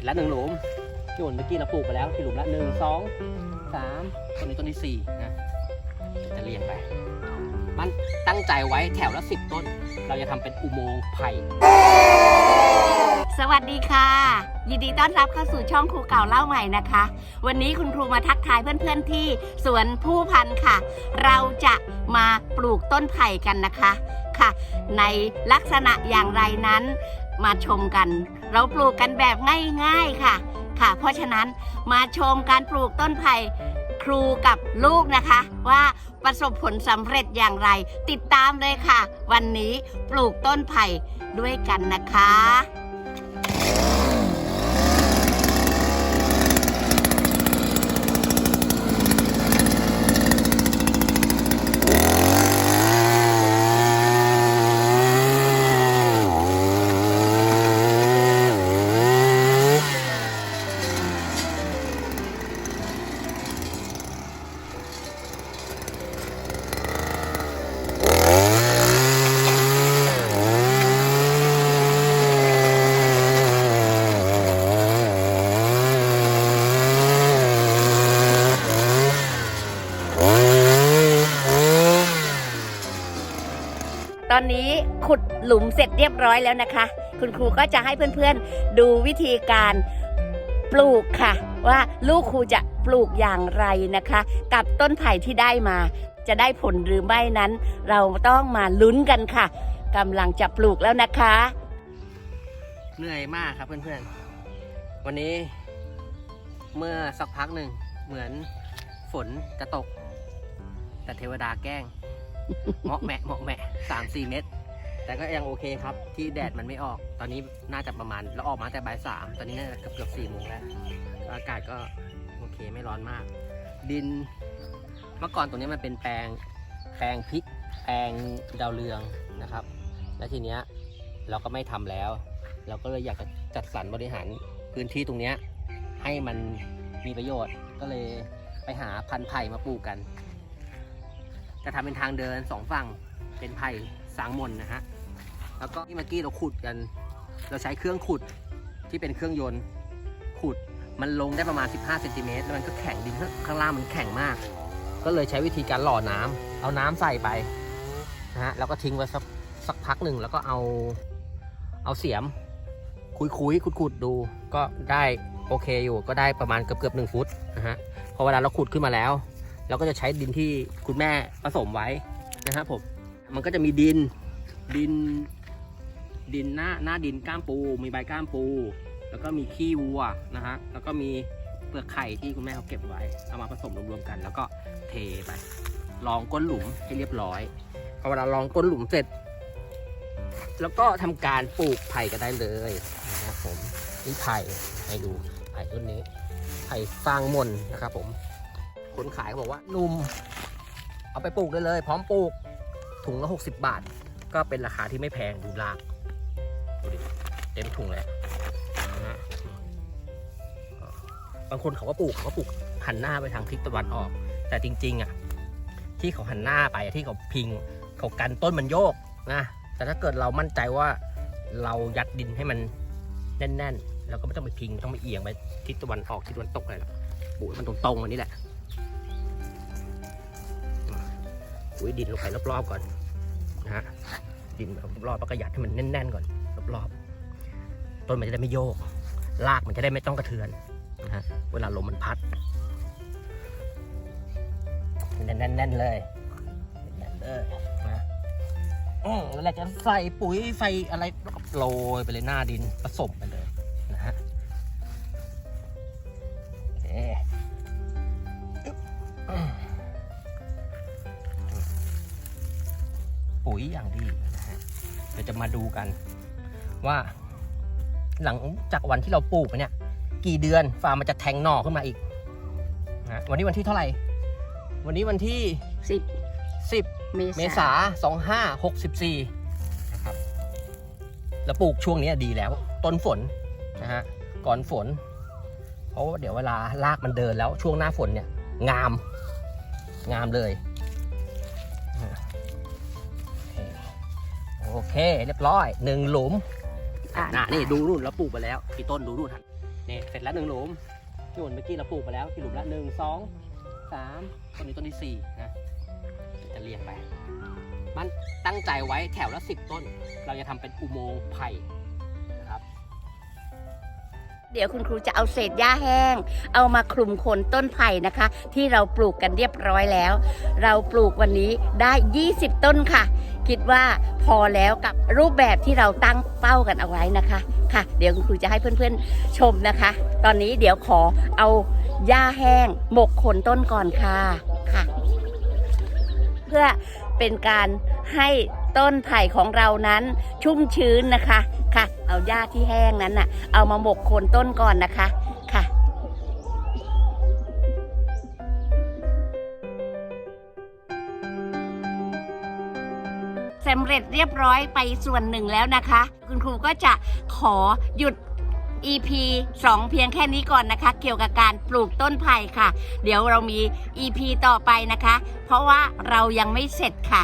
ร็จแล้วหนึ่งหลุมที่หมุนเมื่อกี้เราปลูกไปแล้วที่หลุมละหนึ่งสองสามต้นนี้ต้นที่สี่นะเดี๋ยวจะเรียงไป มันตั้งใจไว้แถวละสิบต้น เราจะทำเป็นอุโมงค์ไผ่สวัสดีค่ะ ยินดีต้อนรับเข้าสู่ช่องครูเก่าเล่าใหม่นะคะ วันนี้คุณครูมาทักทายเพื่อนๆที่สวนผู้พันธุ์ค่ะ เราจะมาปลูกต้นไผ่กันนะคะค่ะ ในลักษณะอย่างไรนั้น มาชมกัน เราปลูกกันแบบง่ายๆค่ะ ค่ะ เพราะฉะนั้นมาชมการปลูกต้นไผ่ครูกับลูกนะคะ ว่าประสบผลสำเร็จอย่างไร ติดตามเลยค่ะ วันนี้ปลูกต้นไผ่ด้วยกันนะคะ ตอนนี้ขุดหลุมเสร็จเรียบร้อยแล้วนะคะ คุณครูก็จะให้เพื่อนๆดูวิธีการปลูกค่ะ ว่าลูกครูจะปลูกอย่างไรนะคะ กับต้นไผ่ที่ได้มา จะได้ผลหรือไม่นั้น เราต้องมาลุ้นกันค่ะกำลังจะปลูกแล้วนะคะ เหนื่อยมากครับเพื่อนๆ วันนี้ เมื่อสักพักหนึ่งเหมือนฝนจะตก แต่เทวดาแกล้ง เหมาะแหมะเหมาะแหมะสามสี่เมตร แต่ก็ยังโอเคครับ ที่แดดมันไม่ออก ตอนนี้น่าจะประมาณเราออกมาแต่บ่ายสามตอนนี้น่าจะเกือบเกือบสี่โมงแล้วอากาศก็โอเคไม่ร้อนมาก ดิน เมื่อก่อนตรงนี้มันเป็นแปลงแปลงพริกแปลงดาวเรืองนะครับ และทีเนี้ยเราก็ไม่ทำแล้ว เราก็เลยอยากจะจัดสรรบริหารพื้นที่ตรงเนี้ยให้มันมีประโยชน์ก็เลยไปหาพันธุ์ไผ่มาปลูกกัน จะทำเป็นทางเดินสองฝั่งเป็นไผ่สางมนนะฮะแล้วก็ที่เมื่อกี้เราขุดกัน เราใช้เครื่องขุดที่เป็นเครื่องยนต์ขุดมันลงได้ประมาณ 15เซนติเมตรแล้วมันก็แข็งดินข้างล่างมันแข็งมาก ก็เลยใช้วิธีการหล่อน้ำเอาน้ำใส่ไปนะฮะแล้วก็ทิ้งไว้สักสักพักหนึ่งแล้วก็เอาเอาเสียม คุยคุยขุดขุดดูก็ได้โอเคอยู่ก็ได้ประมาณเกือบเกือบหนึ่งฟุตนะฮะพอเวลาเราขุดขึ้นมาแล้ว เราก็จะใช้ดินที่คุณแม่ผสมไว้นะครับผมมันก็จะมีดินดิน ดินหน้าหน้าดินก้ามปู มีใบก้ามปู แล้วก็มีขี้วัวนะฮะแล้วก็มีเปลือกไข่ที่คุณแม่เขาเก็บไว้เอามาผสมรวมๆกัน แล้วก็เทไปรองก้นหลุมให้เรียบร้อยพอเวลารองก้นหลุมเสร็จ แล้วก็ทำการปลูกไผ่กันได้เลยนะครับผมนี่ไผ่ให้ดูไผ่ต้นนี้ไผ่สร้างมนนะครับผม คนขายเขาบอกว่านุ่ม เอาไปปลูกได้เลย พร้อมปลูกถุงละ 60 บาท ก็เป็นราคาที่ไม่แพงดูรากดูดิเต็มถุงเลยบางคนเขาก็ปลูกเขาก็ปลูกหันหน้าไปทางทิศตะวันออก แต่จริง ๆ อะ ที่เขาหันหน้าไปที่เขาพิงเขากันต้นมันโยกนะแต่ถ้าเกิดเรามั่นใจว่าเรายัดดินให้มันแน่นๆเราก็ไม่ต้องไปพิงไม่ต้องไปเอียงไปทิศตะวันออกทิศตะวันตกอะไรหรอกปลูกมันตรงๆอันนี้แหละ ปุ๋ยดินลงไปรอบๆก่อนนะฮะดินรอบๆแล้วก็ยัดให้มันแน่นๆก่อนรอบๆต้นมันจะได้ไม่โยกรากมันจะได้ไม่ต้องกระเทือนนะฮะเวลาลมมันพัดแน่นๆเลยแน่นเลยนะอืมแล้วเราจะใส่ปุ๋ยใส่อะไรโรยไปเลยหน้าดินผสมไปเลย นะฮะเดี๋ยวจะมาดูกัน ว่า หลังจากวันที่เราปลูกไปเนี่ย กี่เดือนฟาร์มมันจะแทงหน่อขึ้นมาอีกนะวันนี้วันที่เท่าไหร่ วันนี้วันที่10 10 เมเมษาษาสองห้าหกสิบสี่นะครับแล้วปลูกช่วงนี้ดีแล้ว ต้นฝนนะฮะก่อนฝน เพราะว่าเดี๋ยวเวลารากมันเดินแล้วช่วงหน้าฝนเนี่ย งาม งามเลย โอเค เรียบร้อยหนึ่งหลุมอะอะนี่ดูนู่นเราปลูกไปแล้วกี่ต้นดูนู่นฮะนี่เสร็จแล้วหนึ่งหลุมที่วันเมื่อกี้เราปลูกไปแล้วที่หลุมละหนึ่งสองสามต้นนี้ต้นที่สี่นะเดี๋ยวจะเรียงไป มันตั้งใจไว้แถวละสิบต้น เราจะทำเป็นอุโมงค์ไผ่นะครับ เดี๋ยวคุณครูจะเอาเศษหญ้าแห้ง เอามาคลุมโคนต้นไผ่นะคะ ที่เราปลูกกันเรียบร้อยแล้ว เราปลูกวันนี้ได้ 20 ต้นค่ะ คิดว่าพอแล้วกับรูปแบบที่เราตั้งเป้ากันเอาไว้นะคะ ค่ะ เดี๋ยวคุณครูจะให้เพื่อนๆชมนะคะ ตอนนี้เดี๋ยวขอเอาหญ้าแห้งหมกโคนต้นก่อนค่ะค่ะ เพื่อเป็นการให้ต้นไผ่ของเรานั้นชุ่มชื้นนะคะ เอาหญ้าที่แห้งนั้นน่ะ เอามาหมกโคนต้นก่อนนะคะ ค่ะสำเร็จเรียบร้อยไปส่วนหนึ่งแล้วนะคะ คุณครูก็จะขอหยุด EP 2 เพียงแค่นี้ก่อนนะคะ เกี่ยวกับการปลูกต้นไผ่ค่ะ เดี๋ยวเรามี EP ต่อไปนะคะ เพราะว่าเรายังไม่เสร็จค่ะ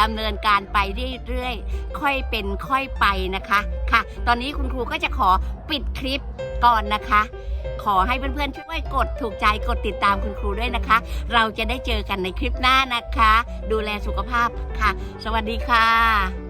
ดำเนินการไปเรื่อยๆ ค่อยเป็นค่อยไปนะคะค่ะ ตอนนี้คุณครูก็จะขอปิดคลิปก่อนนะคะ ขอให้เพื่อนๆช่วยกดถูกใจกดติดตามคุณครูด้วยนะคะ เราจะได้เจอกันในคลิปหน้านะคะ ดูแลสุขภาพค่ะ สวัสดีค่ะ